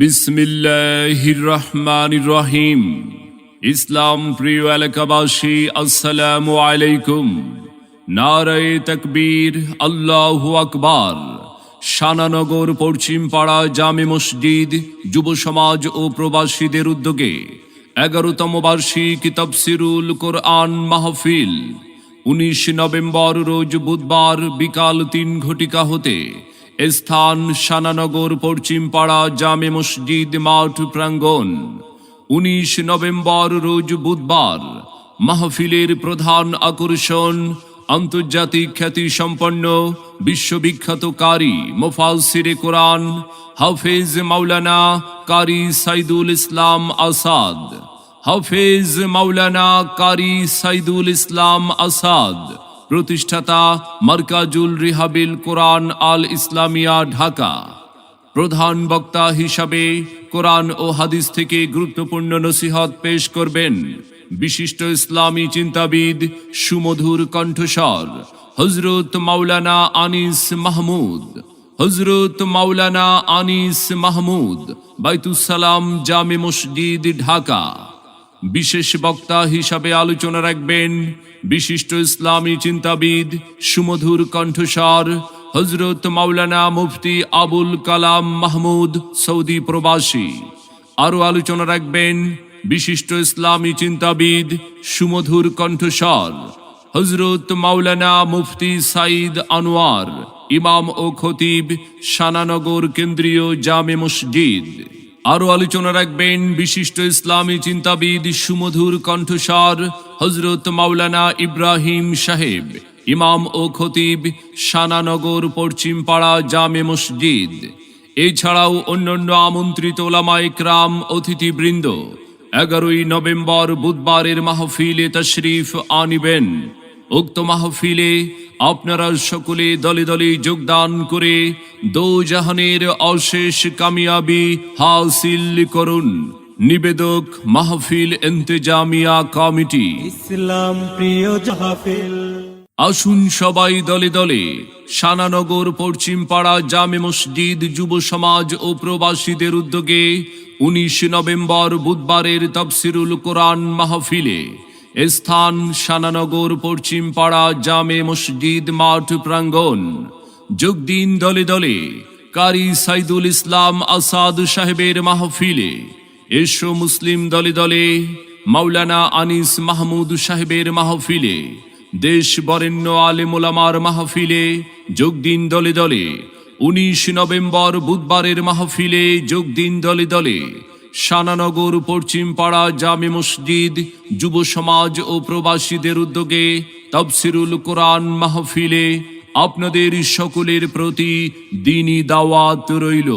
বিসমিল্লাহির রহমানির রহিম ইসলাম প্রিয় এলাকাবাসী, আসসালামু আলাইকুম। নারায়ে তকবীর, আল্লাহু আকবার। শানানগর পশ্চিম পাড়া জামে মসজিদ, যুব সমাজ ও প্রবাসীদের উদ্যোগে এগারোতম বার্ষিক তফসিরুল কোরআন মাহফিল। উনিশ নভেম্বর, রোজ বুধবার বিকাল তিন ঘটিকা হতে স্থান শানানগর, পশ্চিমপাড়া, জামে মসজিদ, মাঠ প্রাঙ্গণ। উনিশ নভেম্বর রোজ বুধবার মাহফিলের প্রধান আকর্ষণ, আন্তর্জাতিক খ্যাতি সম্পন্ন বিশ্ববিখ্যাত কারি মোফাসিরে কোরআন, হাফেজ মাওলানা কারি সাইদুল ইসলাম আসাদ। হাফেজ মাওলানা কারি সাইদুল ইসলাম আসাদ। প্রতিষ্ঠাতা মার্কাজুল রিহাবিল কোরআন আল ইসলামিয়া, ঢাকা। প্রধান বক্তা হিসাবে কোরআন ও হাদিস থেকে গুরুত্বপূর্ণ নসিহত পেশ করবেন বিশিষ্ট ইসলামী চিন্তাবিদ সুমধুর কণ্ঠস্বর হজরত মাওলানা আনিস মাহমুদ। হজরত মাওলানা আনিস মাহমুদ বাইতুসালাম জামে মসজিদ, ঢাকা। বিশেষ বক্তা হিসাবে আলোচনা রাখবেন বিশিষ্ট ইসলামী চিন্তাবিদ সুমধুর কণ্ঠস্বর হজরত মাওলানা মুফতি আবুল কালাম মাহমুদ সৌদি প্রবাসী। আরও আলোচনা রাখবেন বিশিষ্ট ইসলামী চিন্তাবিদ সুমধুর কণ্ঠস্বর হজরত মাওলানা মুফতি সাইদ আনোয়ার, ইমাম ও খতিব শানানগর কেন্দ্রীয় জামে মসজিদ। আরও আলোচনা রাখবেন বিশিষ্ট ইসলামী চিন্তাবিদ সুমধুর কণ্ঠস্বর হজরত মাওলানা ইব্রাহিম সাহেব, ইমাম ও খতিব, শানানগর, পশ্চিমপাড়া জামে মসজিদ। এছাড়াও অন্যান্য আমন্ত্রিত ওলামাই ক্রাম, অতিথিবৃন্দ, এগারোই নভেম্বর বুধবারের মাহফিলে তশরিফ আনিবেন। উক্ত মাহফিলে আপনারা সকলে দলে দলে যোগদান করে দো জাহানের অশেষ কামিয়াবি হাসিল করুন। নিবেদক মাহফিল এন্তেজামিয়া কমিটি। ইসলাম প্রিয় জাহাফিল। আসুন সবাই দলে দলে। সানানগর পশ্চিমপাড়া জামে মসজিদ যুব সমাজ ও প্রবাসীদের উদ্যোগে উনিশ নভেম্বর বুধবারের তফসিরুল কোরআন মাহফিলে স্থান সানানগর পশ্চিমপাড়া জামে মসজিদ মাঠ প্রাঙ্গণ। যোগ দিন দলে দলে। কারি সাইদুল ইসলাম আসাদ সাহেবের মাহফিলে। এসো মুসলিম দলে দলে মাওলানা আনিস মাহমুদ সাহেবের মাহফিলে। দেশ বরেণ্য আলেমোলামার মাহফিলে যোগ দিন দলে দলে। উনিশ নভেম্বর বুধবারের মাহফিলে যোগ দিন দলে দলে। শানানগর, পশ্চিমপাড়া, জামে মসজিদ, যুব সমাজ ও প্রবাসীদের উদ্যোগে তফসিরুল কোরআন মাহফিলে আপনাদের সকলের প্রতি দিনই দাওয়াত রইল।